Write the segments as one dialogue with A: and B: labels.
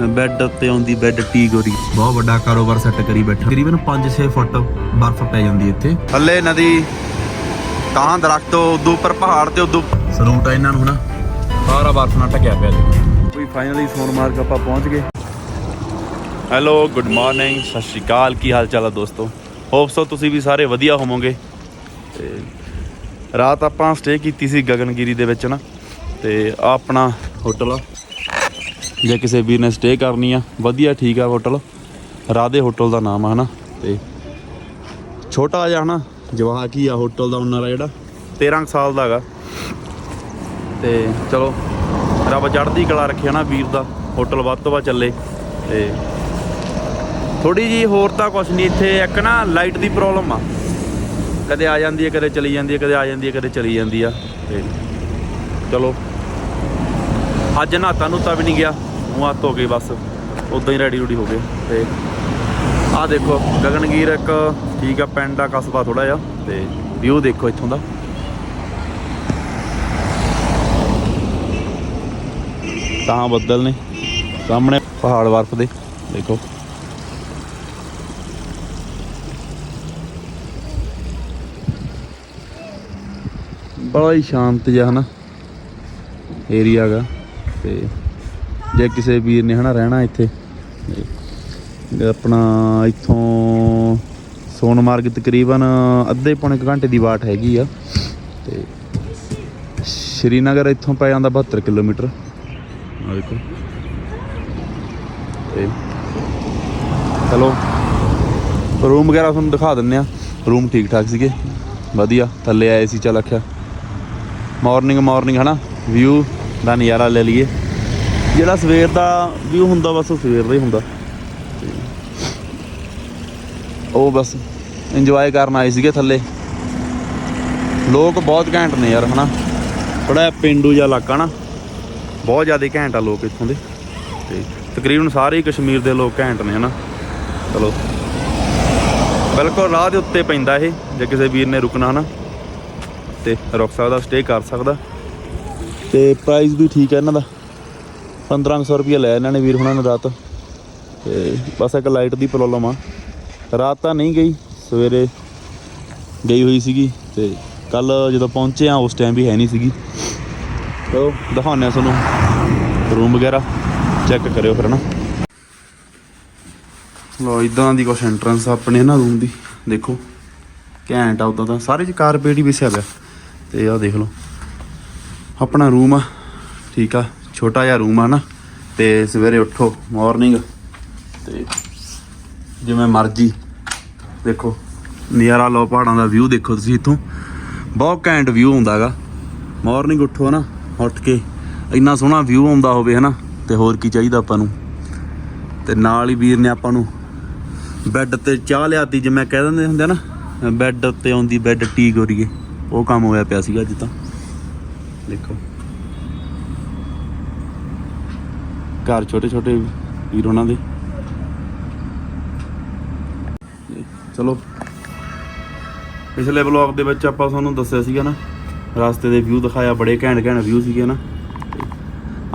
A: Bed ਉੱਤੇ ਆਉਂਦੀ bed tea ਗੋਰੀ।
B: ਬਹੁਤ ਵੱਡਾ ਕਾਰੋਬਾਰ ਸੈੱਟ ਕਰੀ ਬੈਠਾ। ਤਕਰੀਬਨ 5-6 ਫੁੱਟ ਬਰਫ਼ ਪੈ ਜਾਂਦੀ ਇੱਥੇ।
A: ਥੱਲੇ ਨਦੀ ਤਾਂ ਦਰਖਤ ਉਦੋਂ ਉੱਪਰ ਪਹਾੜ ਤੇ ਉਦੋਂ
B: ਸਲੂਟ ਆ ਇਹਨਾਂ ਨੂੰ ਹਨਾ ਸਾਰਾ ਬਰਫ਼ ਨਾਲ ਢਕਿਆ ਪਿਆ ਜੀ
A: ਵੀ ਫਾਈਨਲੀ ਸੋਨਮਾਰਗ ਆਪਾਂ ਪਹੁੰਚ ਗਏ। ਹੈਲੋ ਗੁੱਡ ਮਾਰਨਿੰਗ ਸਤਿ ਸ਼੍ਰੀ ਅਕਾਲ ਕੀ ਹਾਲ ਚਾਲ ਆ ਦੋਸਤੋ? ਹੋਪ ਸੋ ਤੁਸੀਂ ਵੀ ਸਾਰੇ ਵਧੀਆ ਹੋਵੋਗੇ। ਤੇ ਰਾਤ ਆਪਾਂ ਸਟੇ ਕੀਤੀ ਸੀ ਗਗਨਗਿਰੀ ਦੇ ਵਿੱਚ ਨਾ ਤੇ ਆ ਆਪਣਾ ਹੋਟਲ ਆ। ਜੇ ਕਿਸੇ ਵੀਰ ਨੇ ਸਟੇ ਕਰਨੀ ਆ, ਵਧੀਆ ਠੀਕ ਆ ਹੋਟਲ ਰਾਧੇ ਹੋਟਲ ਦਾ ਨਾਮ ਆ, ਹਨਾ? ਤੇ ਛੋਟਾ ਜਿਹਾ, ਹਨਾ, ਜਵਾਕੀ ਆ ਹੋਟਲ ਦਾ ਓਨਰ ਆ ਜਿਹੜਾ। 13 ਕੁ ਸਾਲ ਦਾ ਹੈਗਾ। ਤੇ ਚਲੋ, ਰੱਬ ਚੜ੍ਹਦੀ ਕਲਾ ਰੱਖਿਆ ਨਾ ਵੀਰ ਦਾ। ਹੋਟਲ ਵੱਧ ਤੋਂ ਵੱਧ ਚੱਲੇ। ਤੇ ਥੋੜੀ ਜੀ ਹੋਰ ਤਾਂ ਕੁਛ ਨਹੀਂ, ਇੱਥੇ ਇੱਕ ਨਾ ਲਾਈਟ ਦੀ ਪ੍ਰੋਬਲਮ ਆ। ਕਦੇ ਆ ਜਾਂਦੀ ਹੈ, ਕਦੇ ਚਲੀ ਜਾਂਦੀ ਹੈ, ਕਦੇ ਆ ਜਾਂਦੀ ਹੈ, ਕਦੇ ਚਲੀ ਜਾਂਦੀ ਆ। ਤੇ ਚਲੋ, ਅੱਜ ਨਹਾਤਾ ਨੂਤਾ ਵੀ ਨਹੀਂ ਗਿਆ। ਮੂੰਹ ਹੱਥ ਹੋ ਗਏ ਬਸ ਉਦਾਂ ਹੀ ਰੈਡੀ ਰੂਡੀ ਹੋ ਗਏ। ਤੇ ਆਹ ਦੇਖੋ, ਗਗਨਗੀਰ ਇੱਕ ਠੀਕ ਆ, ਪਿੰਡ ਆ, ਕਸਬਾ ਥੋੜਾ ਜਿਹਾ, ਤੇ ਵਿਊ ਦੇਖੋ ਇੱਥੋਂ ਦਾ। ਤਾਂ ਬੱਦਲ ਨੇ ਸਾਹਮਣੇ ਪਹਾੜ ਬਰਫ਼ ਦੇ, ਦੇਖੋ। ਬੜਾ ਹੀ ਸ਼ਾਂਤ ਜਿਹਾ ਹਨਾ ਏਰੀਆ ਗਾ, ਤੇ ਜੇ ਕਿਸੇ ਵੀਰ ਨੇ ਹਨਾ ਰਹਿਣਾ ਇੱਥੇ ਆਪਣਾ ਇੱਥੋਂ ਸੋਨਮਾਰਗ ਤਕਰੀਬਨ ਅੱਧੇ ਪੌਣੇ ਕੁ ਘੰਟੇ ਦੀ ਵਾਟ ਹੈਗੀ ਆ, ਤੇ ਸ਼੍ਰੀਨਗਰ ਇੱਥੋਂ ਪੈ ਜਾਂਦਾ 72 ਕਿਲੋਮੀਟਰ। ਆ ਦੇਖੋ। ਤੇ ਚਲੋ ਰੂਮ ਵਗੈਰਾ ਤੁਹਾਨੂੰ ਦਿਖਾ ਦਿੰਨੇ ਆ ਰੂਮ ਠੀਕ ਠਾਕ ਸੀਗੇ। ਵਧੀਆ, ਥੱਲੇ ਆਏ ਸੀ, ਚੱਲ ਆਖਿਆ। ਮਾਰਨਿੰਗ ਮਾਰਨਿੰਗ ਹਨਾ। ਵਿਊ ਦਾ ਨਜ਼ਾਰਾ ਲੈ ਲਈਏ। ਜਿਹੜਾ ਸਵੇਰ ਦਾ ਵਿਊ ਹੁੰਦਾ, ਬਸ ਉਹ ਸਵੇਰ ਦਾ ਹੀ ਹੁੰਦਾ। ਤੇ ਉਹ ਬਸ ਇੰਜੋਏ ਕਰਨ ਆਏ ਸੀਗੇ ਥੱਲੇ। ਲੋਕ ਬਹੁਤ ਘੈਂਟ ਨੇ ਯਾਰ, ਹਨਾ? ਥੋੜਾ ਪਿੰਡੂ ਜਿਹਾ ਇਲਾਕਾ ਨਾ। ਬਹੁਤ ਜ਼ਿਆਦਾ ਘੈਂਟ ਆ ਲੋਕ ਇੱਥੋਂ ਦੇ। ਤੇ ਤਕਰੀਬਨ ਸਾਰੇ ਹੀ ਕਸ਼ਮੀਰ ਦੇ ਲੋਕ ਘੈਂਟ ਨੇ, ਹਨਾ? ਚਲੋ। ਬਿਲਕੁਲ ਰਾਹ ਦੇ ਉੱਤੇ ਪੈਂਦਾ ਇਹ, ਜੇ ਕਿਸੇ ਵੀਰ ਨੇ ਰੁਕਣਾ, ਹਨਾ? ਤੇ ਰੁਕ ਸਕਦਾ ਸਟੇ ਕਰ ਸਕਦਾ। ਤੇ ਪ੍ਰਾਈਸ ਵੀ ਠੀਕ ਹੈ ਇਹਨਾਂ ਦਾ। 1500 ਰੁਪਏ ਲਿਆ ਇਹਨਾਂ ਨੇ ਵੀਰ ਹੁਣਾਂ ਨੇ ਰਾਤ। ਤੇ ਬਸ ਇੱਕ ਲਾਈਟ ਦੀ ਪ੍ਰੋਬਲਮ ਆ। ਰਾਤ ਤਾਂ ਨਹੀਂ ਗਈ, ਸਵੇਰੇ ਗਈ ਹੋਈ ਸੀਗੀ ਤੇ ਕੱਲ ਜਦੋਂ ਪਹੁੰਚੇ ਆ ਉਸ ਟਾਈਮ ਵੀ ਹੈ ਨਹੀਂ ਸੀਗੀ। ਤੋ ਦਿਖਾਉਂਦੇ ਆ ਤੁਹਾਨੂੰ ਰੂਮ ਵਗੈਰਾ ਚੈੱਕ ਕਰਿਓ ਫਿਰ ਨਾ। ਲੋ ਇਦਾਂ ਦੀ ਕੁਛ ਐਂਟਰੈਂਸ ਆਪਣੇ ਨਾ ਰੂਮ ਦੀ। ਦੇਖੋ, ਘੈਂਟ ਆ ਉਦਾਂ ਤਾਂ। ਸਾਰੇ ਚ ਕਾਰਪੇਟ ਹੀ ਵਿਛਿਆ ਪਿਆ। ਤੇ ਆਹ ਦੇਖ ਲਓ। ਆਪਣਾ ਰੂਮ ਆ, ਠੀਕ ਆ। ਛੋਟਾ ਜਿਹਾ ਰੂਮ ਆ ਨਾ, ਤੇ ਸਵੇਰੇ ਉੱਠੋ ਮਾਰਨਿੰਗ ਤੇ ਜਿਵੇਂ ਮਰਜ਼ੀ, ਦੇਖੋ, ਨਜ਼ਾਰਾ ਲਓ, ਪਹਾੜਾਂ ਦਾ ਵਿਊ ਦੇਖੋ ਤੁਸੀਂ ਇੱਥੋਂ। ਬਹੁਤ ਘੈਂਟ ਵਿਊ ਹੁੰਦਾਗਾ। ਮਾਰਨਿੰਗ ਉੱਠੋ ਨਾ, ਉੱਠ ਕੇ, ਇੰਨਾ ਸੋਹਣਾ ਵਿਊ ਆਉਂਦਾ ਹੋਵੇ, ਹਨਾ? ਤੇ ਹੋਰ ਕੀ ਚਾਹੀਦਾ ਆਪਾਂ ਨੂੰ? ਤੇ ਨਾਲ ਹੀ ਵੀਰ ਨੇ ਆਪਾਂ ਨੂੰ ਬੈੱਡ ਤੇ ਚਾਹ ਲਿਆਤੀ ਜਿਵੇਂ ਕਹਿ ਦਿੰਦੇ ਹੁੰਦੇ ਆ ਨਾ ਬੈੱਡ ਉੱਤੇ ਆਉਂਦੀ ਬੈੱਡ ਟੀ ਗੋਰੀਏ ਉਹ ਕੰਮ ਹੋਇਆ ਪਿਆ ਸੀਗਾ ਅੱਜ ਤਾਂ। ਦੇਖੋ। ਘਰ ਛੋਟੇ ਛੋਟੇ ਵੀਰ ਉਹਨਾਂ ਦੇ। ਚਲੋ, ਪਿਛਲੇ ਵਲੌਗ ਦੇ ਵਿੱਚ ਆਪਾਂ ਤੁਹਾਨੂੰ ਦੱਸਿਆ ਸੀਗਾ ਨਾ, ਰਸਤੇ ਦੇ ਵਿਊ ਦਿਖਾਇਆ, ਬੜੇ ਘੈਂਟ ਘੈਂਟ ਵਿਊ ਸੀਗੇ ਨਾ।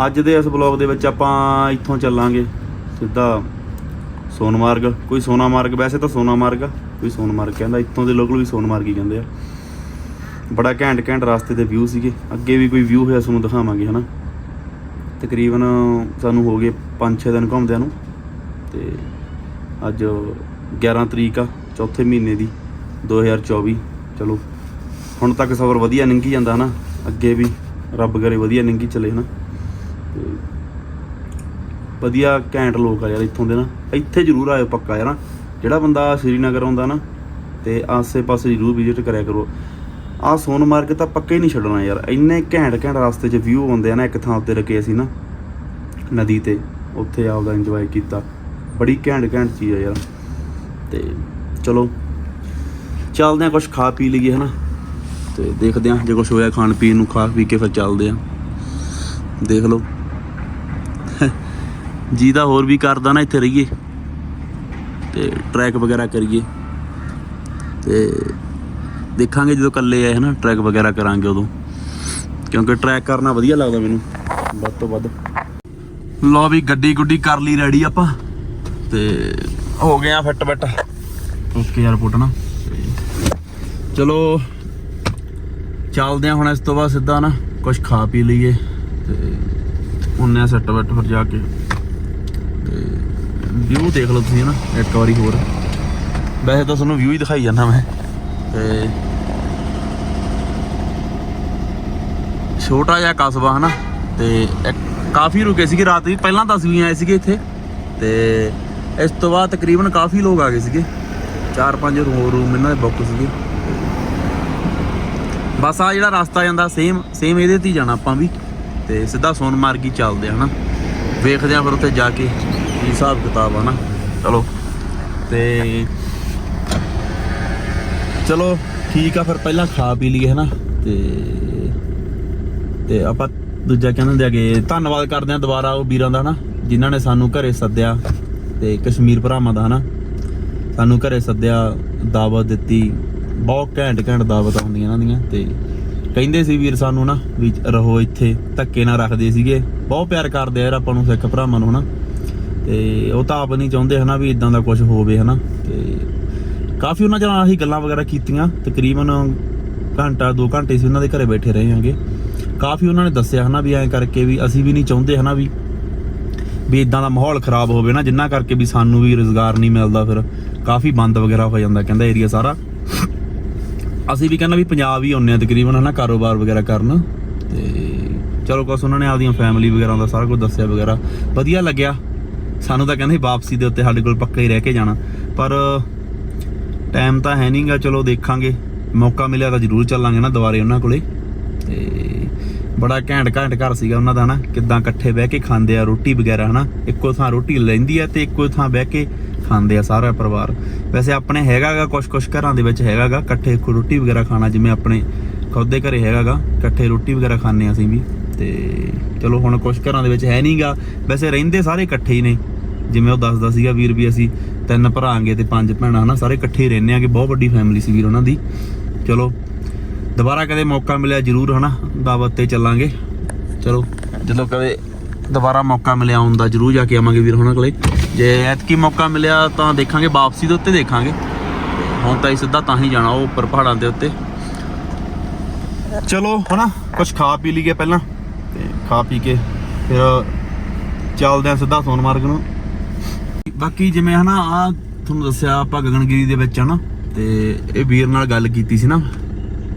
A: ਅੱਜ ਦੇ ਇਸ ਵਲੌਗ ਦੇ ਵਿੱਚ ਆਪਾਂ ਇੱਥੋਂ ਚੱਲਾਂਗੇ, ਸਿੱਧਾ ਸੋਨਮਾਰਗ ਕੋਈ ਸੋਨਾਮਾਰਗ ਵੈਸੇ ਤਾਂ ਸੋਨਾਮਾਰਗ ਆ, ਕੋਈ ਸੋਨਮਾਰਗ ਕਹਿੰਦਾ, ਇੱਥੋਂ ਦੇ ਲੋਕਲ ਵੀ ਸੋਨਮਾਰਗ ਹੀ ਕਹਿੰਦੇ ਆ। ਬੜਾ ਘੈਂਟ ਘੈਂਟ ਰਸਤੇ ਦੇ ਵਿਊ ਸੀਗੇ। ਅੱਗੇ ਵੀ ਕੋਈ ਵਿਊ ਹੋਇਆ, ਤੁਹਾਨੂੰ ਦਿਖਾਵਾਂਗੇ, ਹਨਾ। ਤਕਰੀਬਨ ਸਾਨੂੰ ਹੋ ਗਏ 5-6 ਦਿਨ ਘੁੰਮਦਿਆਂ ਨੂੰ ਤੇ ਅੱਜ 11 ਤਰੀਕ ਆ, ਚੌਥੇ ਮਹੀਨੇ ਦੀ 2024 ਚਲੋ, ਹੁਣ ਤੱਕ ਸਫ਼ਰ ਵਧੀਆ ਲੰਘੀ ਜਾਂਦਾ ਹਨਾ, ਅੱਗੇ ਵੀ ਰੱਬ ਕਰੇ ਵਧੀਆ ਲੰਘੀ ਚਲੇ ਹਨਾ। ਤੇ ਵਧੀਆ ਘੈਂਟ ਲੋਕ ਆ ਯਾਰ ਇੱਥੋਂ ਦੇ ਨਾ, ਇੱਥੇ ਜ਼ਰੂਰ ਆਇਓ ਪੱਕਾ ਯਾਰ। ਜਿਹੜਾ ਬੰਦਾ ਸ਼੍ਰੀਨਗਰ ਆਉਂਦਾ ਨਾ, ਤੇ ਆਸੇ-ਪਾਸੇ ਜ਼ਰੂਰ ਵਿਜ਼ਿਟ ਕਰਿਆ ਕਰੋ। ਆ ਸੋਨਮਾਰਗ ਤਾਂ ਪੱਕੇ ਹੀ ਨਹੀਂ ਛੱਡਣਾ ਯਾਰ। ਇੰਨੇ ਘੈਂਟ ਘੈਂਟ ਰਸਤੇ 'ਚ ਵਿਊ ਆਉਂਦੇ ਆ ਨਾ, ਇੱਕ ਥਾਂ ਉੱਤੇ ਰੁਕੇ ਅਸੀਂ ਨਾ, ਨਦੀ ਤੇ। ਉੱਥੇ ਆਪਦਾ ਇੰਜੋਏ ਕੀਤਾ। ਬੜੀ ਘੈਂਟ ਘੈਂਟ ਚੀਜ਼ ਆ ਯਾਰ। ਤੇ ਚਲੋ, ਚੱਲਦੇ ਆ ਕੁਝ ਖਾ ਪੀ ਲਈਏ, ਹਨਾ। ਤੇ ਦੇਖਦੇ ਆ ਜੇ ਕੁਝ ਹੋਇਆ ਖਾਣ ਪੀਣ ਨੂੰ, ਖਾ ਪੀ ਕੇ ਫਿਰ ਚੱਲਦੇ ਆ ਦੇਖ ਲਓ। ਜੀ ਦਾ ਹੋਰ ਵੀ ਕਰਦਾ ਨਾ, ਇੱਥੇ ਰਹੀਏ। ਤੇ ਟਰੈਕ ਵਗੈਰਾ ਕਰੀਏ। ਤੇ ਦੇਖਾਂਗੇ ਜਦੋਂ ਇਕੱਲੇ ਆਏ, ਹਨਾ ਟਰੈਕ ਵਗੈਰਾ ਕਰਾਂਗੇ ਉਦੋਂ। ਕਿਉਂਕਿ ਟਰੈਕ ਕਰਨਾ ਵਧੀਆ ਲੱਗਦਾ ਮੈਨੂੰ, ਵੱਧ ਤੋਂ ਵੱਧ। ਲੋ ਵੀ ਗੱਡੀ ਗੁੱਡੀ ਕਰ ਲਈ ਰੈਡੀ ਆਪਾਂ, ਤੇ ਹੋ ਗਏ ਆ ਫਿੱਟ ਫਿੱਟ ਓਕੇ ਯਾਰ ਪੁੱਟ ਨਾ ਚਲੋ, ਚੱਲਦੇ ਆ ਹੁਣ ਇਸ ਤੋਂ ਬਾਅਦ ਸਿੱਧਾ ਨਾ ਕੁਝ ਖਾ ਪੀ ਲਈਏ, ਤੇ ਉਹਨੇ ਸੈੱਟ ਬੱਟ ਫਿਰ ਜਾ ਕੇ। ਤੇ ਵਿਊ ਦੇਖ ਲਓ ਤੁਸੀਂ ਨਾ ਇੱਕ ਵਾਰੀ ਹੋਰ। ਵੈਸੇ ਤਾਂ ਤੁਹਾਨੂੰ ਵਿਊ ਹੀ ਦਿਖਾਈ ਜਾਂਦਾ ਮੈਂ, ਤੇ ਛੋਟਾ ਜਿਹਾ ਕਸਬਾ, ਹਨਾ? ਤੇ ਇੱਕ- ਕਾਫੀ ਰੁਕੇ ਸੀਗੇ ਰਾਤ ਵੀ, ਪਹਿਲਾਂ ਤਾਂ ਅਸੀਂ ਵੀ ਆਏ ਸੀਗੇ ਇੱਥੇ। ਤੇ ਇਸ ਤੋਂ ਬਾਅਦ ਤਕਰੀਬਨ ਕਾਫੀ ਲੋਕ ਆ ਗਏ ਸੀਗੇ। ਚਾਰ ਪੰਜ ਰੂਮ ਰੂਮ ਇਹਨਾਂ ਦੇ ਬੁੱਕ ਸੀਗੇ। ਬਸ ਆ ਜਿਹੜਾ ਰਸਤਾ ਜਾਂਦਾ ਸੇਮ ਸੇਮ ਇਹਦੇ ਤੇ ਹੀ ਜਾਣਾ ਆਪਾਂ ਵੀ। ਤੇ ਸਿੱਧਾ ਸੋਨਮਾਰਗ ਹੀ ਚੱਲਦੇ ਆ, ਹਨਾ? ਵੇਖਦੇ ਆ ਫਿਰ ਉੱਥੇ ਜਾ ਕੇ ਕੀ ਹਿਸਾਬ ਕਿਤਾਬ ਆ ਨਾ ਚਲੋ। ਤੇ ਚਲੋ, ਠੀਕ ਆ, ਫਿਰ ਪਹਿਲਾਂ ਖਾ ਪੀ ਲਈਏ, ਹਨਾ? ਤੇ ਤੇ ਆਪਾਂ ਦੂਜਾ ਕਹਿੰਦੇ ਹੁੰਦੇ ਆਗੇ ਧੰਨਵਾਦ ਕਰਦੇ ਆ ਦੁਬਾਰਾ ਉਹ ਵੀਰਾਂ ਦਾ ਨਾ, ਜਿਨ੍ਹਾਂ ਨੇ ਸਾਨੂੰ ਘਰੇ ਸੱਦਿਆ ਤੇ ਕਸ਼ਮੀਰ ਭਰਾਵਾਂ ਦਾ, ਹਨਾ? ਸਾਨੂੰ ਘਰੇ ਸੱਦਿਆ ਦਾਵਤ ਦਿੱਤੀ, ਬਹੁਤ ਘੈਂਟ ਘੈਂਟ ਦਾਵਤਾਂ ਹੁੰਦੀਆਂ ਇਹਨਾਂ ਦੀਆਂ ਤੇ ਕਹਿੰਦੇ ਸੀ ਵੀਰ ਸਾਨੂੰ ਨਾ ਵੀ ਰਹੋ ਇੱਥੇ, ਧੱਕੇ ਨਾ ਰੱਖਦੇ ਸੀਗੇ। ਬਹੁਤ ਪਿਆਰ ਕਰਦੇ ਯਾਰ ਆਪਾਂ ਨੂੰ ਸਿੱਖ ਭਰਾਵਾਂ ਨੂੰ, ਹਨਾ? ਤੇ ਉਹ ਤਾਂ ਆਪ ਨਹੀਂ ਚਾਹੁੰਦੇ, ਹਨਾ, ਵੀ ਇਦਾਂ ਦਾ ਕੁਝ ਹੋਵੇ, ਹਨਾ? ਤੇ ਕਾਫੀ ਉਹਨਾਂ ਨਾਲ ਆਹੀ ਗੱਲਾਂ ਵਗੈਰਾ ਕੀਤੀਆਂ, ਤਕਰੀਬਨ ਘੰਟਾ 2 ਘੰਟੇ ਸੀ ਉਹਨਾਂ ਦੇ ਘਰੇ ਬੈਠੇ ਰਹੇ ਹਾਂਗੇ। ਕਾਫੀ ਉਹਨਾਂ ਨੇ ਦੱਸਿਆ ਹਨਾ ਵੀ ਐਂ ਕਰਕੇ ਵੀ ਅਸੀਂ ਵੀ ਨਹੀਂ ਚਾਹੁੰਦੇ ਹਨਾ ਵੀ ਵੀ ਇਦਾਂ ਦਾ ਮਾਹੌਲ ਖਰਾਬ ਹੋਵੇ ਨਾ, ਜਿੰਨਾ ਕਰਕੇ ਵੀ ਸਾਨੂੰ ਵੀ ਰੋਜ਼ਗਾਰ ਨਹੀਂ ਮਿਲਦਾ ਫਿਰ ਕਾਫੀ ਬੰਦ ਵਗੈਰਾ ਹੋ ਜਾਂਦਾ ਕਹਿੰਦਾ ਏਰੀਆ ਸਾਰਾ। ਅਸੀਂ ਵੀ ਕਹਿੰਦਾ ਵੀ ਪੰਜਾਬ ਹੀ ਆਉਂਦੇ ਆ ਤਕਰੀਬਨ ਹਨਾ, ਕਾਰੋਬਾਰ ਵਗੈਰਾ ਕਰਨ। ਤੇ ਚਲੋ ਕੁਛ ਉਹਨਾਂ ਨੇ ਆਪਦੀਆਂ ਫੈਮਿਲੀ ਵਗੈਰਾ ਦਾ ਸਾਰਾ ਕੁਝ ਦੱਸਿਆ ਵਗੈਰਾ। ਵਧੀਆ ਲੱਗਿਆ। ਸਾਨੂੰ ਤਾਂ ਕਹਿੰਦੇ ਵਾਪਸੀ ਦੇ ਉੱਤੇ ਸਾਡੇ ਕੋਲ ਪੱਕਾ ਹੀ ਰਹਿ ਕੇ ਜਾਣਾ। ਪਰ ਟਾਈਮ ਤਾਂ ਹੈ ਨਹੀਂਗਾ ਚਲੋ ਦੇਖਾਂਗੇ। ਮੌਕਾ ਮਿਲਿਆ ਤਾਂ ਜ਼ਰੂਰ ਚੱਲਾਂਗੇ ਨਾ ਦੁਬਾਰੇ ਉਹਨਾਂ ਕੋਲੇ। ਤੇ ਬੜਾ ਘੈਂਟ ਘੈਂਟ ਘਰ ਸੀਗਾ ਉਹਨਾਂ ਦਾ ਨਾ ਕਿੱਦਾਂ ਇਕੱਠੇ ਬਹਿ ਕੇ ਖਾਂਦੇ ਆ ਰੋਟੀ ਵਗੈਰਾ ਹਨਾ? ਇੱਕੋ ਥਾਂ ਰੋਟੀ ਲੈਂਦੀ ਆ ਤੇ ਇੱਕੋ ਥਾਂ ਬਹਿ ਕੇ ਖਾਂਦੇ ਆ ਸਾਰਾ ਪਰਿਵਾਰ। ਵੈਸੇ ਆਪਣੇ ਹੈਗਾਗਾ ਕੁਝ ਕੁਝ ਘਰਾਂ ਦੇ ਵਿੱਚ ਹੈਗਾਗਾ, ਇਕੱਠੇ ਖੁ- ਰੋਟੀ ਵਗੈਰਾ ਖਾਣਾ, ਜਿਵੇਂ ਆਪਣੇ ਖੁਦ ਦੇ ਘਰੇ ਹੈਗਾਗਾ, ਇਕੱਠੇ ਰੋਟੀ ਵਗੈਰਾ ਖਾਂਦੇ ਆ ਅਸੀਂ ਵੀ। ਤੇ ਚਲੋ ਹੁਣ ਕੁਝ ਘਰਾਂ ਦੇ ਵਿੱਚ ਹੈ ਨਹੀਂਗਾ ਵੈਸੇ ਰਹਿੰਦੇ ਸਾਰੇ ਇਕੱਠੇ ਹੀ ਨੇ। ਜਿਵੇਂ ਉਹ ਦੱਸਦਾ ਸੀਗਾ ਵੀਰ ਵੀ ਅਸੀਂ ਤਿੰਨ ਭਰਾਂਗੇ ਤੇ ਪੰਜ ਭੈਣਾਂ, ਹਨਾ? ਸਾਰੇ ਇਕੱਠੇ ਹੀ ਰਹਿੰਦੇ ਆਗੇ। ਬਹੁਤ ਵੱਡੀ ਫੈਮਿਲੀ ਸੀ ਵੀਰ ਉਹਨਾਂ ਦੀ। ਚਲੋ ਦੁਬਾਰਾ ਕਦੇ ਮੌਕਾ ਮਿਲਿਆ ਜ਼ਰੂਰ, ਹਨਾ? ਦਾਵਤ ਤੇ ਚੱਲਾਂਗੇ। ਚਲੋ, ਜਦੋਂ ਕਦੇ ਦੁਬਾਰਾ ਮੌਕਾ ਮਿਲਿਆ ਆਉਣ ਦਾ, ਜ਼ਰੂਰ ਜਾ ਕੇ ਆਵਾਂਗੇ ਵੀਰ ਉਹਨਾਂ ਕੋਲੇ। ਜੇ ਐਤਕੀ ਮੌਕਾ ਮਿਲਿਆ ਤਾਂ ਦੇਖਾਂਗੇ, ਵਾਪਸੀ ਦੇ ਉੱਤੇ ਦੇਖਾਂਗੇ। ਹੁਣ ਤਾਂ ਹੀ ਸਿੱਧਾ ਤਾਂ ਹੀ ਜਾਣਾ, ਉਹ ਉੱਪਰ ਪਹਾੜਾਂ ਦੇ ਉੱਤੇ। ਚਲੋ, ਹਨਾ? ਕੁਝ ਖਾ ਪੀ ਲਈਏ ਪਹਿਲਾਂ, ਤੇ ਖਾ ਪੀ ਕੇ ਫਿਰ ਚੱਲਦੇ ਆ ਸਿੱਧਾ ਸੋਨਮਾਰਗ ਨੂੰ। ਬਾਕੀ ਜਿਵੇਂ, ਹਨਾ ਆ ਤੁਹਾਨੂੰ ਦੱਸਿਆ ਆਪਾਂ ਗਗਨਗਿਰੀ ਦੇ ਵਿੱਚ, ਹਨਾ? ਤੇ ਇਹ ਵੀਰ ਨਾਲ ਗੱਲ ਕੀਤੀ ਸੀ ਨਾ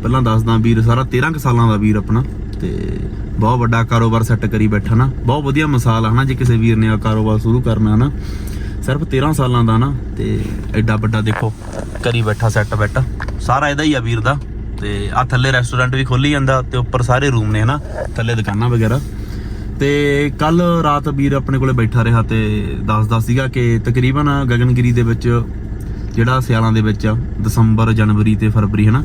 A: ਪਹਿਲਾਂ ਦੱਸਦਾ ਵੀਰ ਸਾਰਾ 13 ਕੁ ਸਾਲਾਂ ਦਾ ਵੀਰ ਆਪਣਾ। ਤੇ ਬਹੁਤ ਵੱਡਾ ਕਾਰੋਬਾਰ ਸੈੱਟ ਕਰੀ ਬੈਠਾ ਨਾ। ਬਹੁਤ ਵਧੀਆ ਮਿਸਾਲ ਆ ਨਾ ਜੇ ਕਿਸੇ ਵੀਰ ਨੇ ਆ ਕਾਰੋਬਾਰ ਸ਼ੁਰੂ ਕਰਨਾ ਨਾ। ਸਿਰਫ 13 ਸਾਲਾਂ ਦਾ ਨਾ ਤੇ ਐਡਾ ਵੱਡਾ ਦੇਖੋ ਕਰੀ ਬੈਠਾ ਸੈੱਟ ਬੈਠਾ। ਸਾਰਾ ਇਹਦਾ ਹੀ ਆ ਵੀਰ ਦਾ। ਤੇ ਆ ਥੱਲੇ ਰੈਸਟੋਰੈਂਟ ਵੀ ਖੋਲੀ ਜਾਂਦਾ ਤੇ ਉੱਪਰ ਸਾਰੇ ਰੂਮ ਨੇ ਹਨਾ ਥੱਲੇ ਦੁਕਾਨਾਂ ਵਗੈਰਾ। ਤੇ ਕੱਲ ਰਾਤ ਵੀਰ ਆਪਣੇ ਕੋਲੇ ਬੈਠਾ ਰਿਹਾ ਤੇ ਦੱਸਦਾ ਸੀਗਾ ਕਿ ਤਕਰੀਬਨ ਗਗਨਗਿਰੀ ਦੇ ਵਿੱਚ ਜਿਹੜਾ ਸਿਆਲਾਂ ਦੇ ਵਿੱਚ ਆ, ਦਸੰਬਰ ਜਨਵਰੀ ਤੇ ਫਰਵਰੀ ਹਨਾ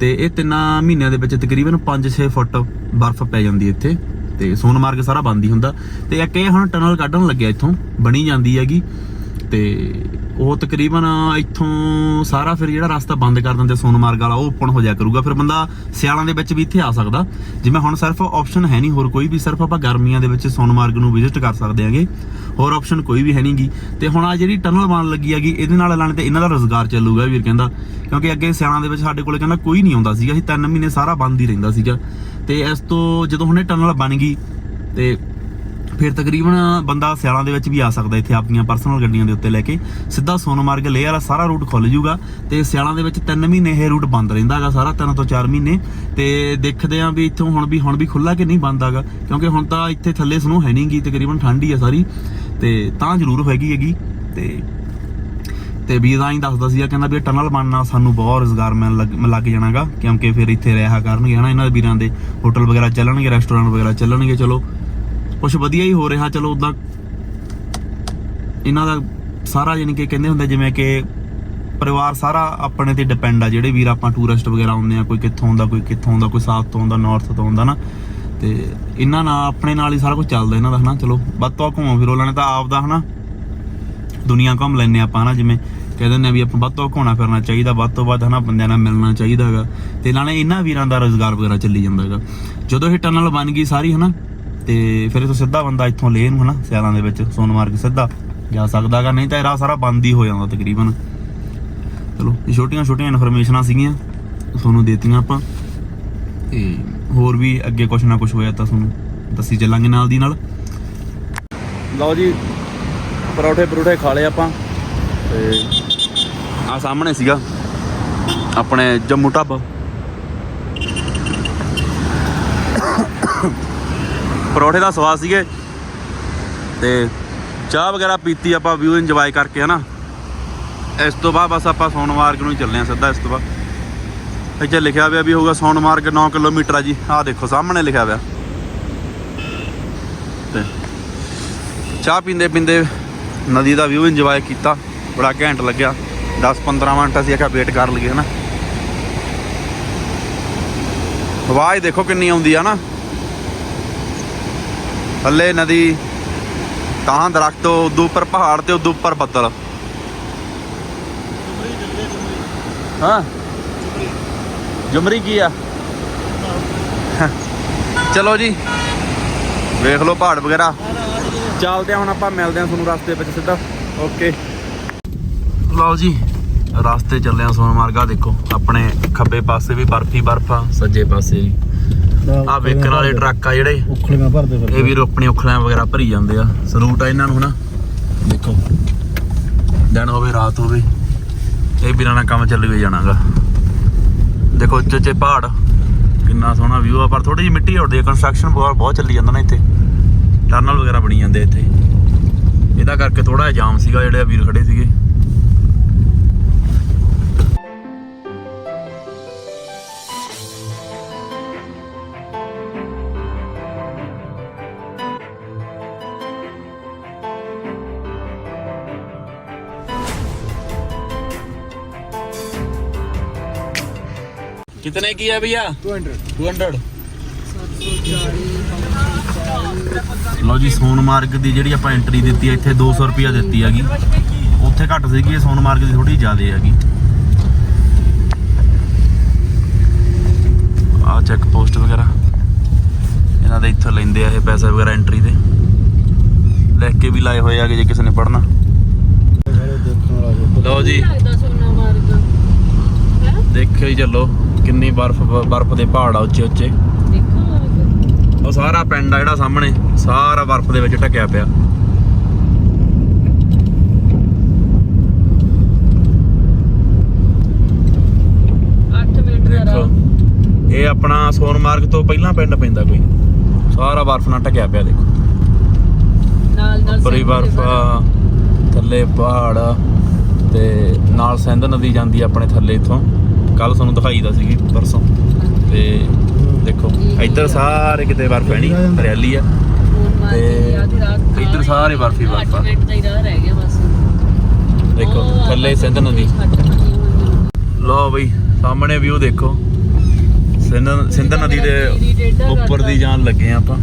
A: ਤੇ ਇਹ ਤਿੰਨਾਂ ਮਹੀਨਿਆਂ ਦੇ ਵਿੱਚ ਤਕਰੀਬਨ 5-6 ਫੁੱਟ ਬਰਫ਼ ਪੈ ਜਾਂਦੀ ਇੱਥੇ, ਤੇ ਸੋਨਮਾਰਗ ਸਾਰਾ ਬੰਦ ਹੀ ਹੁੰਦਾ। ਤੇ ਇੱਕ ਇਹ ਹੁਣ ਟਨਲ ਕੱਢਣ ਲੱਗਿਆ ਇੱਥੋਂ, ਬਣੀ ਜਾਂਦੀ ਹੈਗੀ, ਤੇ ਉਹ ਤਕਰੀਬਨ ਇੱਥੋਂ ਸਾਰਾ ਫਿਰ ਜਿਹੜਾ ਰਸਤਾ ਬੰਦ ਕਰ ਦਿੰਦੇ ਸੋਨਮਾਰਗ ਵਾਲਾ, ਉਹ ਓਪਨ ਹੋ ਜਾਇਆ ਕਰੂਗਾ। ਫਿਰ ਬੰਦਾ ਸਿਆਲਾਂ ਦੇ ਵਿੱਚ ਵੀ ਇੱਥੇ ਆ ਸਕਦਾ। ਜਿਵੇਂ ਹੁਣ ਸਿਰਫ ਆਪਸ਼ਨ ਹੈ ਨਹੀਂ, ਹੋਰ ਕੋਈ ਵੀ ਸਿਰਫ ਆਪਾਂ ਗਰਮੀਆਂ ਦੇ ਵਿੱਚ ਸੋਨਮਾਰਗ ਨੂੰ ਵਿਜ਼ਿਟ ਕਰ ਸਕਦੇ ਹਾਂਗੇ। ਹੋਰ ਆਪਸ਼ਨ ਕੋਈ ਵੀ ਹੈ ਨਹੀਂਗੀ ਤੇ ਹੁਣ ਆ ਜਿਹੜੀ ਟਨਲ ਬਣ ਲੱਗੀ ਹੈਗੀ, ਇਹਦੇ ਨਾਲ ਲਾਣੇ ਤੇ ਇਹਨਾਂ ਦਾ ਰੋਜ਼ਗਾਰ ਚੱਲੂਗਾ ਵੀਰ ਕਹਿੰਦਾ। ਕਿਉਂਕਿ ਅੱਗੇ ਸਿਆਲਾਂ ਦੇ ਵਿੱਚ ਸਾਡੇ ਕੋਲੇ ਕਹਿੰਦਾ ਕੋਈ ਨਹੀਂ ਆਉਂਦਾ ਸੀਗਾ। ਅਸੀਂ ਤਿੰਨ ਮਹੀਨੇ ਸਾਰਾ ਬੰਦ ਹੀ ਰਹਿੰਦਾ ਸੀਗਾ। ਤੇ ਇਸ ਤੋਂ ਜਦੋਂ ਹੁਣ ਇਹ ਟਨਲ ਬਣ ਗਈ, ਤੇ ਫਿਰ ਤਕਰੀਬਨ ਬੰਦਾ ਸਿਆਲਾਂ ਦੇ ਵਿੱਚ ਵੀ ਆ ਸਕਦਾ ਇੱਥੇ ਆਪਣੀਆਂ ਪਰਸਨਲ ਗੱਡੀਆਂ ਦੇ ਉੱਤੇ ਲੈ ਕੇ। ਸਿੱਧਾ ਸੋਨਮਾਰਗ ਲੇਹ ਵਾਲਾ ਸਾਰਾ ਰੂਟ ਖੁੱਲ ਜੂਗਾ ਤੇ ਸਿਆਲਾਂ ਦੇ ਵਿੱਚ 3 ਮਹੀਨੇ ਇਹ ਰੂਟ ਬੰਦ ਰਹਿੰਦਾ ਹੈਗਾ, ਸਾਰਾ 3 ਤੋਂ 4 ਮਹੀਨੇ। ਤੇ ਦੇਖਦੇ ਆਂ ਵੀ ਇੱਥੋਂ ਹੁਣ ਵੀ ਹੁਣ ਵੀ ਖੁੱਲਾ ਕਿ ਨਹੀਂ ਬੰਦ ਹੈਗਾ? ਕਿਉਂਕਿ ਹੁਣ ਤਾਂ ਇੱਥੇ ਥੱਲੇ ਸਨੋ ਹੈ ਨਹੀਂਗੀ ਤਕਰੀਬਨ ਠੰਡੀ ਆ ਸਾਰੀ। ਤੇ ਤਾਂ ਜ਼ਰੂਰ ਹੈਗੀ ਹੈਗੀ। ਤੇ ਤੇ ਵੀ ਤਾਂ ਹੀ ਦੱਸਦਾ ਸੀਗਾ, ਕਹਿੰਦਾ ਵੀ ਇਹ ਟਨਲ ਬਣਨਾ ਸਾਨੂੰ ਬਹੁਤ ਰੋਜ਼ਗਾਰ ਮਿਲਣ ਲੱਗ, ਮਿਲ ਲੱਗ ਜਾਣਾਗਾ, ਕਿਉਂਕਿ ਫਿਰ ਇੱਥੇ ਰਿਹਾ ਕਰਨਗੇ ਹਨਾ ਇਹਨਾਂ ਦੇ ਵੀਰਾਂ ਦੇ। ਹੋਟਲ ਵਗੈਰਾ ਚੱਲਣਗੇ ਰੈਸਟੋਰੈਂਟ ਵਗੈਰਾ ਚੱਲਣਗੇ, ਚਲੋ। ਕੁਝ ਵਧੀਆ ਹੀ ਹੋ ਰਿਹਾ। ਚਲੋ ਉਦਾਂ ਇਹਨਾਂ ਦਾ ਸਾਰਾ ਯਾਨੀ ਕਿ ਕਹਿੰਦੇ ਹੁੰਦੇ ਜਿਵੇਂ ਕਿ ਪਰਿਵਾਰ ਸਾਰਾ ਆਪਣੇ ਤੇ ਡਿਪੈਂਡ ਆ। ਜਿਹੜੇ ਵੀਰ ਆਪਾਂ ਟੂਰਿਸਟ ਵਗੈਰਾ ਆਉਂਦੇ ਆ, ਕੋਈ ਕਿੱਥੋਂ ਆਉਂਦਾ, ਕੋਈ ਕਿੱਥੋਂ ਆਉਂਦਾ, ਕੋਈ ਸਾਊਥ ਤੋਂ ਆਉਂਦਾ ਨਾਰਥ ਤੋਂ ਆਉਂਦਾ ਨਾ। ਤੇ ਇਹਨਾਂ ਨਾਲ, ਆਪਣੇ ਨਾਲ ਹੀ ਸਾਰਾ ਕੁਝ ਚੱਲਦਾ ਇਹਨਾਂ ਦਾ, ਹਨਾ? ਚਲੋ, ਵੱਧ ਤੋਂ ਵੱਧ ਘੁੰਮੋ ਫਿਰੋ ਲੈਣੇ ਤਾਂ ਆਪ ਦਾ ਹਨਾ? ਦੁਨੀਆ ਘੁੰਮ ਲੈਨੇ ਆਪਾਂ, ਹਨਾ? ਜਿਵੇਂ ਕਹਿ ਦਿੰਦੇ ਆ ਵੀ ਆਪਾਂ ਵੱਧ ਤੋਂ ਘੁੰਮਣਾ ਫਿਰਨਾ ਚਾਹੀਦਾ, ਵੱਧ ਤੋਂ ਵੱਧ, ਹਨਾ? ਬੰਦਿਆਂ ਨਾਲ ਮਿਲਣਾ ਚਾਹੀਦਾ ਹੈਗਾ। ਤੇ ਨਾਲੇ ਇਹਨਾਂ ਵੀਰਾਂ ਦਾ ਰੋਜ਼ਗਾਰ ਵਗੈਰਾ ਚੱਲੀ ਜਾਂਦਾ ਹੈਗਾ। ਜਦੋਂ ਇਹ ਟਨਲ ਬਣ ਗਈ ਸਾਰੀ, ਹਨਾ?
B: ਤੇ ਫਿਰ ਇਥੋਂ ਸਿੱਧਾ ਬੰਦਾ ਇੱਥੋਂ ਲੇਹ ਨੂੰ ਹਨਾ, ਸਿਆਲਾਂ ਦੇ ਵਿੱਚ ਸੋਨਮਾਰਗ ਸਿੱਧਾ ਜਾ ਸਕਦਾਗਾ ਨਹੀਂ ਤਾਂ ਇਹ ਰਾਹ ਸਾਰਾ ਬੰਦ ਹੀ ਹੋ ਜਾਂਦਾ ਤਕਰੀਬਨ। ਚਲੋ, ਇਹ ਛੋਟੀਆਂ ਛੋਟੀਆਂ ਇਨਫੋਰਮੇਸ਼ਨਾਂ ਸੀਗੀਆਂ, ਤੁਹਾਨੂੰ ਦੇਤੀਆਂ ਆਪਾਂ। ਤੇ ਹੋਰ ਵੀ ਅੱਗੇ ਕੁਝ ਨਾ ਕੁਝ ਹੋਇਆ ਤਾਂ ਤੁਹਾਨੂੰ ਦੱਸੀ ਚੱਲਾਂਗੇ ਨਾਲ ਦੀ ਨਾਲ।
A: ਲਓ ਜੀ, ਪਰੌਠੇ ਪਰੌਠੇ ਖਾ ਲਏ ਆਪਾਂ। ਤੇ ਆ ਸਾਹਮਣੇ ਸੀਗਾ ਆਪਣੇ ਜੰਮੂ ਢਾਬਾ। ਪਰੌਠੇ ਦਾ ਸਵਾਦ ਸੀਗੇ। ਤੇ ਚਾਹ ਵਗੈਰਾ ਪੀਤੀ ਆਪਾਂ, ਵਿਊ ਇੰਜੋਏ ਕਰਕੇ, ਹਨਾ। ਇਸ ਤੋਂ ਬਾਅਦ ਬਸ ਆਪਾਂ ਸੋਨਮਾਰਗ ਨੂੰ ਹੀ ਚੱਲੇ ਆ ਸਿੱਧਾ ਇਸ ਤੋਂ ਬਾਅਦ। ਇੱਥੇ ਲਿਖਿਆ ਹੋਇਆ ਵੀ ਹੋਊਗਾ ਸੋਨਮਾਰਗ 9 ਕਿਲੋਮੀਟਰ ਆ ਜੀ। ਆਹ ਦੇਖੋ, ਸਾਹਮਣੇ ਲਿਖਿਆ ਹੋਇਆ ਤੇ ਚਾਹ ਪੀਂਦੇ ਪੀਂਦੇ ਨਦੀ ਦਾ ਵਿਊ ਇੰਜੋਏ ਕੀਤਾ। ਬੜਾ ਘੈਂਟ ਲੱਗਿਆ। 10-15 ਮਿੰਟ ਅਸੀਂ ਆਖਿਆ ਵੇਟ ਕਰ ਲਈਏ, ਹਨਾ। ਆਵਾਜ਼ ਦੇਖੋ ਕਿੰਨੀ ਆਉਂਦੀ ਆ ਨਾ ਥੱਲੇ ਨਦੀ ਤਾਂ ਦਰਖਤ ਉਦੋਂ ਉੱਪਰ ਪਹਾੜ ਤੇ ਉਦੋਂ ਉੱਪਰ ਬੱਦਲ। ਹਾਂ? ਜੁਮਰੀ ਕੀ ਆ? ਚਲੋ ਜੀ ਵੇਖ ਲਓ ਪਹਾੜ ਵਗੈਰਾ। ਚੱਲਦੇ ਆ ਹੁਣ ਆਪਾਂ ਮਿਲਦੇ ਆ ਤੁਹਾਨੂੰ ਰਸਤੇ ਵਿੱਚ ਸਿੱਧਾ। ਓਕੇ
B: ਲਓ ਜੀ ਰਸਤੇ ਚੱਲੇ ਆ ਸੋਨਮਾਰਗਾ ਦੇਖੋ ਆਪਣੇ ਖੱਬੇ ਪਾਸੇ ਵੀ ਬਰਫੀ ਬਰਫ ਸੱਜੇ ਪਾਸੇ ਵੀ। ਆ ਵੇਖਣ ਵਾਲੇ ਟਰੱਕ ਆ ਜਿਹੜੇ।
C: ਉਖਲੀਆਂ ਭਰਦੇ ਫਿਰ
B: ਇਹ ਵੀ ਆਪਣੀ ਉਖਲਾਂ ਵਗੈਰਾ ਭਰੀ ਜਾਂਦੇ ਆ। ਸਲੂਟ ਆ ਇਹਨਾਂ ਨੂੰ ਹਨਾ। ਦੇਖੋ। ਦਿਨ ਹੋਵੇ ਰਾਤ ਹੋਵੇ ਇਹ ਵੀਰਾਂ ਨਾਲ ਕੰਮ ਚੱਲੀ ਹੋਈ ਜਾਣਾਗਾ। ਦੇਖੋ ਉੱਚੇ ਉੱਚੇ ਪਹਾੜ। ਕਿੰਨਾ ਸੋਹਣਾ ਵਿਊ ਆ ਪਰ ਥੋੜੀ ਜਿਹੀ ਮਿੱਟੀ ਉੱਡਦੀ ਆ। ਕੰਸਟਰਕਸ਼ਨ ਬਹੁਤ ਬਹੁਤ ਚੱਲੀ ਜਾਂਦਾ ਨਾ ਇੱਥੇ। ਟਰਨਲ ਵਗੈਰਾ ਬਣੀ ਜਾਂਦੇ ਇੱਥੇ। ਇਹਦਾ ਕਰਕੇ ਥੋੜਾ ਜਿਹਾ ਜਾਮ ਸੀਗਾ ਜਿਹੜੇ ਵੀਰ ਖੜੇ ਸੀਗੇ। कितने की है भैया
C: 200
B: 200 ਲਓ ਜੀ ਸੋਨਮਾਰਗ ਦੀ ਜਿਹੜੀ ਆਪਾਂ ਐਂਟਰੀ ਦਿੱਤੀ ਹੈ ਇੱਥੇ 200 ਰੁਪਿਆ ਦਿੱਤੀ ਹੈਗੀ ਉੱਥੇ ਘੱਟ ਸੀਗੀ ਇਹ ਸੋਨਮਾਰਗ ਦੀ ਥੋੜੀ ਜ਼ਿਆਦਾ ਹੈਗੀ ਆ ਚੈੱਕ ਪੋਸਟ ਵਗੈਰਾ ਇਹਨਾਂ ਦੇ ਇੱਥੋਂ ਲੈਂਦੇ ਆ ਇਹ ਪੈਸੇ ਵਗੈਰਾ ਐਂਟਰੀ ਦੇ ਲਿਖ ਕੇ ਵੀ ਲਾਏ ਹੋਏ ਆਗੇ ਜੇ ਕਿਸੇ ਨੇ ਪੜਨਾ
C: ਸਾਰੇ ਦੇਖਣ ਵਾਲਾ ਜੀ
B: ਲਓ ਜੀ
D: ਲੱਗਦਾ ਸੋਨਾ ਮਾਰਗ ਹੈ
B: ਦੇਖਿਓ ਹੀ ਚੱਲੋ ਕਿੰਨੀ ਬਰਫ਼ ਬਰਫ਼ ਦੇ ਪਹਾੜ ਆ ਉੱਚੇ ਉੱਚੇ। ਉਹ ਸਾਰਾ ਪਿੰਡ ਆ ਜਿਹੜਾ ਸਾਹਮਣੇ ਸਾਰਾ ਬਰਫ਼ ਦੇ ਵਿੱਚ ਢਕਿਆ ਪਿਆ। ਇਹ ਆਪਣਾ ਸੋਨਮਾਰਗ ਤੋਂ ਪਹਿਲਾਂ ਪਿੰਡ ਪੈਂਦਾ ਕੋਈ। ਸਾਰਾ ਬਰਫ਼ ਨਾਲ ਢਕਿਆ ਪਿਆ ਦੇਖੋ।
D: ਨਾਲ ਨਾਲ ਸਿੰਘ
B: ਬਰਫ਼ ਥੱਲੇ ਪਹਾੜ ਤੇ ਨਾਲ ਸਿੰਧ ਨਦੀ ਜਾਂਦੀ ਆਪਣੇ ਥੱਲੇ ਇੱਥੋਂ। ਕੱਲ ਤੁਹਾਨੂੰ ਦਿਖਾਈਦਾ ਸੀਗੀ ਪਰਸੋਂ। ਤੇ ਦੇਖੋ, ਇੱਧਰ ਸਾਰੇ ਕਿਤੇ ਬਰਫ਼ ਪੈਣੀ ਹਰਿਆਲੀ ਆ। ਤੇ ਇੱਧਰ ਸਾਰੇ ਬਰਫ਼ ਹੀ ਬਰਫ਼ ਆ। ਦੇਖੋ, ਥੱਲੇ ਸਿੰਧ ਨਦੀ। ਲਓ ਬਈ, ਸਾਹਮਣੇ ਵਿਊ ਦੇਖੋ। ਸਿੰਧ ਸਿੰਧ ਨਦੀ ਦੇ ਉੱਪਰ ਦੀ ਜਾਣ ਲੱਗੇ ਆ ਆਪਾਂ।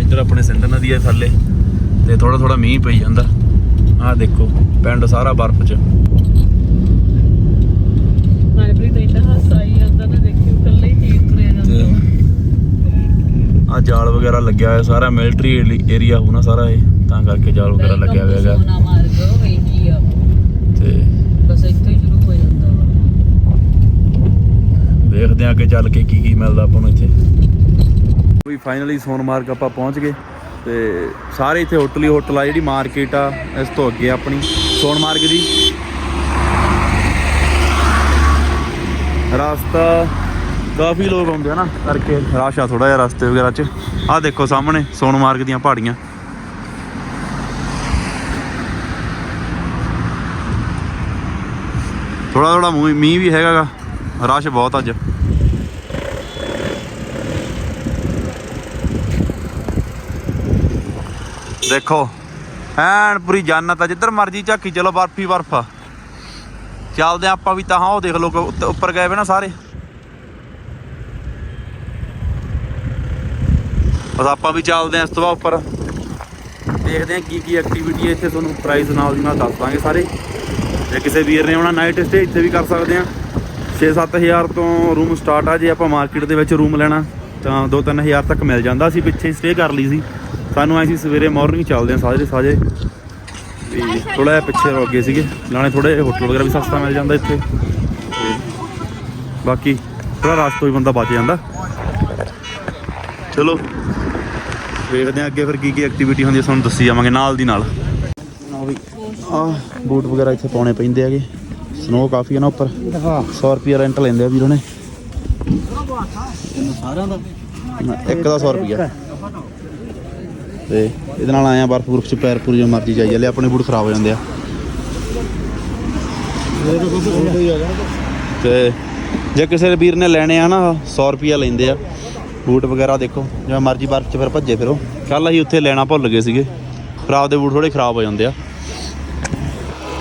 B: ਇੱਧਰ ਆਪਣੇ ਸਿੰਧ ਨਦੀ ਆ ਥੱਲੇ। ਤੇ ਥੋੜਾ ਥੋੜਾ ਮੀਂਹ ਪਈ ਜਾਂਦਾ। ਆਹ ਦੇਖੋ, ਪਿੰਡ ਸਾਰਾ ਬਰਫ਼ 'ਚ
D: ਮਨਪ੍ਰੀਤ ਇੰਨਾ ਹਾਸਾ ਆਈ ਜਾਂਦਾ ਨਾ ਦੇਖਿਓ ਇਕੱਲੇ ਹੀ ਤੀਰ ਤੁਰਿਆ ਜਾਂਦਾ ਵਾ।
B: ਆ ਜਾਲ ਵਗੈਰਾ ਲੱਗਿਆ ਹੋਇਆ ਸਾਰਾ ਮਿਲਟਰੀ ਏਰੀਆ ਹੋ ਨਾ ਸਾਰਾ ਇਹ ਤਾਂ ਕਰਕੇ ਜਾਲ ਵਗੈਰਾ ਲੱਗਿਆ ਹੋਇਆ ਹੈਗਾ।
D: ਸੋਨਾ ਮਾਰਗ ਇਹੀ ਆ
B: ਤੇ
D: ਬਸ ਇੱਥੋਂ ਹੀ ਸ਼ੁਰੂ ਹੋ ਜਾਂਦਾ ਵਾ।
B: ਦੇਖਦੇ ਆ ਅੱਗੇ ਚੱਲ ਕੇ ਕੀ ਕੀ ਮਿਲਦਾ ਆਪਾਂ ਨੂੰ ਇੱਥੇ।
A: ਵੀ ਫਾਈਨਲੀ ਸੋਨਮਾਰਗ ਆਪਾਂ ਪਹੁੰਚ ਗਏ ਤੇ ਸਾਰੇ ਇੱਥੇ ਹੋਟਲ ਹੀ ਹੋਟਲ ਆ ਜਿਹੜੀ ਮਾਰਕੀਟ ਆ ਇਸ ਤੋਂ ਅੱਗੇ ਆਪਣੀ ਸੋਨਮਾਰਗ ਦੀ। ਰਸਤਾ ਕਾਫੀ ਲੋਕ ਆਉਂਦੇ ਆ ਨਾ ਕਰਕੇ ਰਸ਼ ਆ ਥੋੜਾ ਜਿਹਾ ਰਸਤੇ ਵਗੈਰਾ 'ਚ। ਆਹ ਦੇਖੋ ਸਾਹਮਣੇ ਸੋਨਮਾਰਗ ਦੀਆਂ ਪਹਾੜੀਆਂ। ਥੋੜਾ ਥੋੜਾ ਮੀਂਹ ਵੀ ਹੈਗਾਗਾ। ਰਸ਼ ਬਹੁਤ ਅੱਜ। ਦੇਖੋ, ਐਨ ਪੂਰੀ ਜੰਨਤ ਆ। ਜਿੱਧਰ ਮਰਜ਼ੀ ਝਾਕੀ ਚਲੋ ਬਰਫੀ ਬਰਫ ਆ। ਚੱਲਦੇ ਆ ਆਪਾਂ ਵੀ ਤਾਂ, ਹਾਂ, ਉਹ ਦੇਖ ਲਓ ਉੱਪਰ ਗਏ ਵੇ ਨਾ ਸਾਰੇ। ਬਸ ਆਪਾਂ ਵੀ ਚੱਲਦੇ ਆ ਇਸ ਤੋਂ ਬਾਅਦ ਉੱਪਰ। ਦੇਖਦੇ ਆ ਕੀ ਕੀ ਐਕਟੀਵਿਟੀ ਹੈ ਇੱਥੇ, ਤੁਹਾਨੂੰ ਪ੍ਰਾਈਸ ਨਾਲ ਦੀ ਨਾਲ ਦੱਸ ਦਾਂਗੇ ਸਾਰੇ। ਜੇ ਕਿਸੇ ਵੀਰ ਨੇ ਆਉਣਾ ਨਾਈਟ ਸਟੇ ਇੱਥੇ ਵੀ ਕਰ ਸਕਦੇ ਆ 6-7000 ਤੋਂ ਰੂਮ ਸਟਾਰਟ ਆ, ਜੇ ਆਪਾਂ ਮਾਰਕੀਟ ਦੇ ਵਿੱਚ ਰੂਮ ਲੈਣਾ, ਤਾਂ 2-3000 ਤੱਕ ਮਿਲ ਜਾਂਦਾ। ਸੀ ਪਿੱਛੇ ਸਟੇ ਕਰ ਲਈ ਸੀ। ਸਾਨੂੰ ਐ ਸੀ ਸਵੇਰੇ ਮਾਰਨਿੰਗ ਚੱਲਦੇ ਆ ਸਾਜਰੇ ਸਾਜੇ। ਵੀ ਥੋੜਾ ਜਿਹਾ ਪਿੱਛੇ ਰੁਕ ਗਏ ਸੀਗੇ। ਨਾਲੇ ਥੋੜੇ ਹੋਟਲ ਵਗੈਰਾ ਵੀ ਸਸਤਾ ਮਿਲ ਜਾਂਦਾ ਇੱਥੇ। ਤੇ ਬਾਕੀ ਥੋੜਾ ਰਸ਼ ਤੋਂ ਹੀ ਬੰਦਾ ਬਚ ਜਾਂਦਾ। ਚਲੋ। ਵੇਖਦੇ ਆ ਅੱਗੇ ਫਿਰ ਕੀ ਕੀ ਐਕਟੀਵਿਟੀ ਹੁੰਦੀ ਤੁਹਾਨੂੰ ਦੱਸੀ ਜਾਵਾਂਗੇ ਨਾਲ ਦੀ ਨਾਲ। ਆ ਵੀ। ਆ ਬੂਟ ਵਗੈਰਾ ਇੱਥੇ ਪਾਉਣੇ ਪੈਂਦੇ ਹੈਗੇ। ਸਨੋ ਕਾਫੀ ਹੈ ਨਾ ਉੱਪਰ। 100 ਰੁਪਿਆ ਰੈਂਟ ਲੈਂਦੇ ਆ ਵੀਰੋ ਨੇ
C: ਸਾਰਿਆਂ ਦਾ?
A: ਇੱਕ ਦਾ 100 ਰੁਪਿਆ ਤੇ ਇਹਦੇ ਨਾਲ ਆਇਆ ਬਰਫ ਬਰਫ ਚ ਪੈਰ ਪੂਰੀ ਜੋ ਮਰਜ਼ੀ ਜਾਈ ਜਾਂਦੇ ਆਪਣੇ ਬੂਟ ਖਰਾਬ ਹੋ ਜਾਂਦੇ ਆ। ਤਾਂ ਜੇ ਕਿਸੇ ਵੀਰ ਨੇ ਲੈਣੇ ਆ ਨਾ 100 ਰੁਪਿਆ ਲੈਂਦੇ ਆ। ਬੂਟ ਵਗੈਰਾ ਦੇਖੋ, ਜਿਵੇਂ ਮਰਜ਼ੀ ਬਰਫ ਚ ਫਿਰ ਭੱਜੇ ਫਿਰੋ। ਕੱਲ ਅਸੀਂ ਉੱਥੇ ਲੈਣਾ ਭੁੱਲ ਗਏ ਸੀਗੇ। ਖਰਾਬ ਦੇ ਬੂਟ ਥੋੜੇ ਖਰਾਬ ਹੋ ਜਾਂਦੇ ਆ।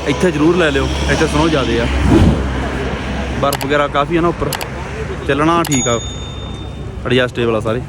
A: ਇੱਥੇ ਜ਼ਰੂਰ ਲੈ ਲਿਓ, ਇੱਥੇ ਸਨੋ ਜ਼ਿਆਦੇ ਆ। ਬਰਫ ਵਗੈਰਾ ਕਾਫੀ ਆ ਨਾ ਉੱਪਰ। ਚੱਲਣਾ ਠੀਕ ਆ। ਐਡਜਸਟੇਬਲ ਆ ਸਾਰੇ।